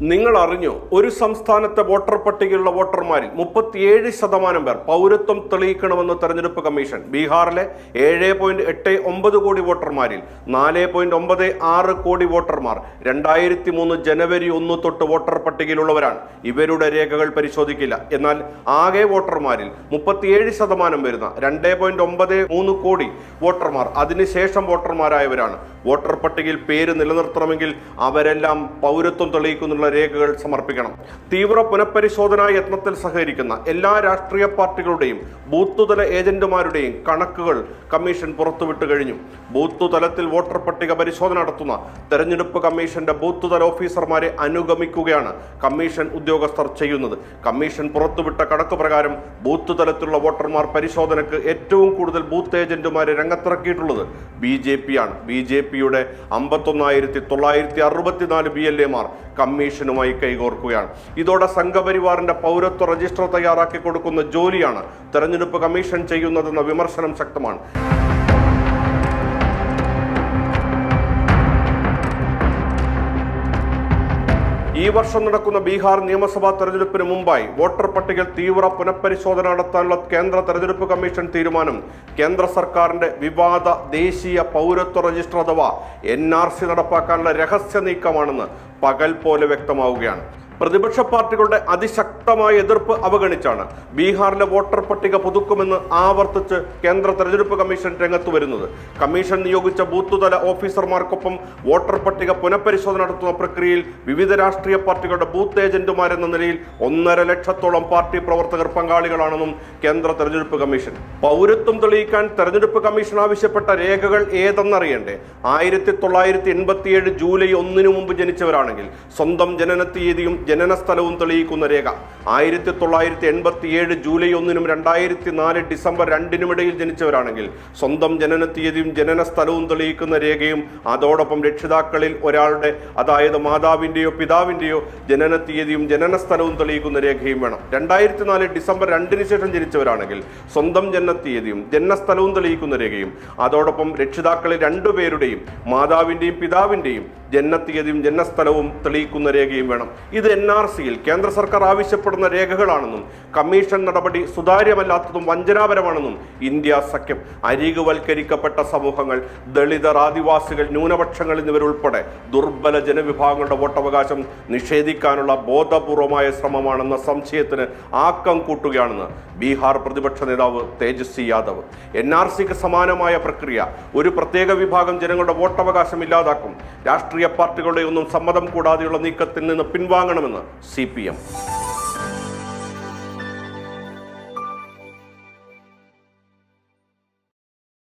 നിങ്ങൾ അറിഞ്ഞോ ഒരു സംസ്ഥാനത്തെ വോട്ടർ പട്ടികയിലുള്ള വോട്ടർമാരിൽ മുപ്പത്തിയേഴ് ശതമാനം പേർ പൗരത്വം തെളിയിക്കണമെന്ന് തെരഞ്ഞെടുപ്പ് കമ്മീഷൻ ബീഹാറിലെ ഏഴ് പോയിന്റ് എട്ട് ഒമ്പത് കോടി വോട്ടർമാരിൽ നാല് പോയിന്റ് ഒമ്പത് ആറ് കോടി വോട്ടർമാർ രണ്ടായിരത്തി മൂന്ന് ജനുവരി ഒന്ന് തൊട്ട് വോട്ടർ പട്ടികയിലുള്ളവരാണ്. ഇവരുടെ രേഖകൾ പരിശോധിക്കില്ല. എന്നാൽ ആകെ വോട്ടർമാരിൽ മുപ്പത്തിയേഴ് ശതമാനം വരുന്ന രണ്ട് പോയിന്റ് ഒമ്പത് മൂന്ന് കോടി വോട്ടർമാർ അതിനുശേഷം വോട്ടർമാരായവരാണ്. വോട്ടർ പട്ടികയിൽ പേര് നിലനിർത്തണമെങ്കിൽ അവരെല്ലാം പൗരത്വം തെളിയിക്കുന്നുള്ള രേഖകൾ സമർപ്പിക്കണം. തീവ്ര പുനഃപരിശോധനാ യത്നത്തിൽ സഹകരിക്കുന്ന എല്ലാ രാഷ്ട്രീയ പാർട്ടികളുടെയും ബൂത്തുതല ഏജന്റുമാരുടെയും കണക്കുകൾ കമ്മീഷൻ പുറത്തുവിട്ട് കഴിഞ്ഞു. ബൂത്ത് തലത്തിൽ വോട്ടർ പട്ടിക പരിശോധന നടത്തുന്ന തെരഞ്ഞെടുപ്പ് കമ്മീഷന്റെ ബൂത്ത് തല ഓഫീസർമാരെ അനുഗമിക്കുകയാണ് കമ്മീഷൻ ഉദ്യോഗസ്ഥർ ചെയ്യുന്നത്. കമ്മീഷൻ പുറത്തുവിട്ട കണക്ക് പ്രകാരം ബൂത്ത് തലത്തിലുള്ള വോട്ടർമാർ പരിശോധനയ്ക്ക് ഏറ്റവും കൂടുതൽ ബൂത്ത് ഏജന്റുമാരെ രംഗത്തിറക്കിയിട്ടുള്ളത് ബി ജെ പി ആണ്. ബി ജെ പിയുടെ അമ്പത്തൊന്നായിരത്തി തൊള്ളായിരത്തി അറുപത്തിനാല് ബി എൽ എമാർ കമ്മീഷനുമായി കൈകോർക്കുകയാണ്. ഇതോടെ സംഘപരിവാറിന്റെ പൗരത്വ രജിസ്റ്റർ തയ്യാറാക്കി കൊടുക്കുന്ന ജോലിയാണ് തെരഞ്ഞെടുപ്പ് കമ്മീഷൻ ചെയ്യുന്നതെന്ന വിമർശനം ശക്തമാണ്. ഈ വർഷം നടക്കുന്ന ബീഹാർ നിയമസഭാ തെരഞ്ഞെടുപ്പിന് മുമ്പായി വോട്ടർ പട്ടികയിൽ തീവ്ര പുനഃപരിശോധന നടത്താനുള്ള കേന്ദ്ര തെരഞ്ഞെടുപ്പ് കമ്മീഷൻ തീരുമാനം. കേന്ദ്ര സർക്കാരിന്റെ വിവാദ ദേശീയ പൗരത്വ രജിസ്റ്റർ അഥവാ എൻ ആർ സി നടപ്പാക്കാനുള്ള രഹസ്യ നീക്കമാണെന്ന് പകൽ പോലെ വ്യക്തമാവുകയാണ്. പ്രതിപക്ഷ പാർട്ടികളുടെ അതിശക്തമായ എതിർപ്പ് അവഗണിച്ചാണ് ബീഹാറിലെ വോട്ടർ പട്ടിക പുതുക്കുമെന്ന് ആവർത്തിച്ച് കേന്ദ്ര തെരഞ്ഞെടുപ്പ് കമ്മീഷൻ രംഗത്ത് വരുന്നത്. കമ്മീഷൻ നിയോഗിച്ച ബൂത്തുതല ഓഫീസർമാർക്കൊപ്പം വോട്ടർ പട്ടിക പുനഃപരിശോധന നടത്തുന്ന പ്രക്രിയയിൽ വിവിധ രാഷ്ട്രീയ പാർട്ടികളുടെ ബൂത്ത് ഏജന്റുമാരെന്ന നിലയിൽ ഒന്നര ലക്ഷത്തോളം പാർട്ടി പ്രവർത്തകർ പങ്കാളികളാണെന്നും കേന്ദ്ര തെരഞ്ഞെടുപ്പ് കമ്മീഷൻ. പൗരത്വം തെളിയിക്കാൻ തെരഞ്ഞെടുപ്പ് കമ്മീഷൻ ആവശ്യപ്പെട്ട രേഖകൾ ഏതെന്നറിയണ്ടേ? ആയിരത്തി തൊള്ളായിരത്തി എൺപത്തിയേഴ് ജൂലൈ ഒന്നിനു മുമ്പ് ജനിച്ചവരാണെങ്കിൽ സ്വന്തം ജനന തീയതിയും ജനന സ്ഥലവും തെളിയിക്കുന്ന രേഖ. ആയിരത്തി തൊള്ളായിരത്തി എൺപത്തി ഏഴ് ജൂലൈ ഒന്നിനും രണ്ടായിരത്തി നാല് ഡിസംബർ രണ്ടിനും ഇടയിൽ ജനിച്ചവരാണെങ്കിൽ സ്വന്തം ജനന തീയതിയും ജനന സ്ഥലവും തെളിയിക്കുന്ന രേഖയും അതോടൊപ്പം രക്ഷിതാക്കളിൽ ഒരാളുടെ അതായത് മാതാവിന്റെയോ പിതാവിന്റെയോ ജനന തീയതിയും ജനന സ്ഥലവും തെളിയിക്കുന്ന രേഖയും വേണം. രണ്ടായിരത്തി നാല് ഡിസംബർ രണ്ടിന് ശേഷം ജനിച്ചവരാണെങ്കിൽ സ്വന്തം ജനന തീയതിയും ജനനസ്ഥലവും തെളിയിക്കുന്ന രേഖയും അതോടൊപ്പം രക്ഷിതാക്കളിൽ രണ്ടുപേരുടെയും മാതാവിന്റെയും പിതാവിന്റെയും ജനനത്തീയതിയും ജനനസ്ഥലവും തെളിയിക്കുന്ന രേഖയും വേണം. ഇത് എൻ ആർ സിയിൽ കേന്ദ്ര സർക്കാർ ആവശ്യപ്പെടുന്ന രേഖകളാണെന്നും കമ്മീഷൻ നടപടി സുതാര്യമല്ലാത്തതും വഞ്ചനാപരമാണെന്നും ഇന്ത്യ സഖ്യം അരികുവൽക്കരിക്കപ്പെട്ട സമൂഹങ്ങൾ ദളിതർ ആദിവാസികൾ ന്യൂനപക്ഷങ്ങൾ എന്നിവരുൾപ്പെടെ ദുർബല ജനവിഭാഗങ്ങളുടെ വോട്ടവകാശം നിഷേധിക്കാനുള്ള ബോധപൂർവമായ ശ്രമമാണെന്ന സംശയത്തിന് ആക്കം കൂട്ടുകയാണെന്ന് ബീഹാർ പ്രതിപക്ഷ നേതാവ് തേജസ്വി യാദവ്. എൻ ആർ സിക്ക് സമാനമായ പ്രക്രിയ ഒരു പ്രത്യേക വിഭാഗം ജനങ്ങളുടെ വോട്ടവകാശം ഇല്ലാതാക്കും. രാഷ്ട്രീയ പാർട്ടികളുടെ ഒന്നും സമ്മതം കൂടാതെയുള്ള നീക്കത്തിൽ നിന്ന് പിൻവാങ്ങണമെന്ന് സി പി എം.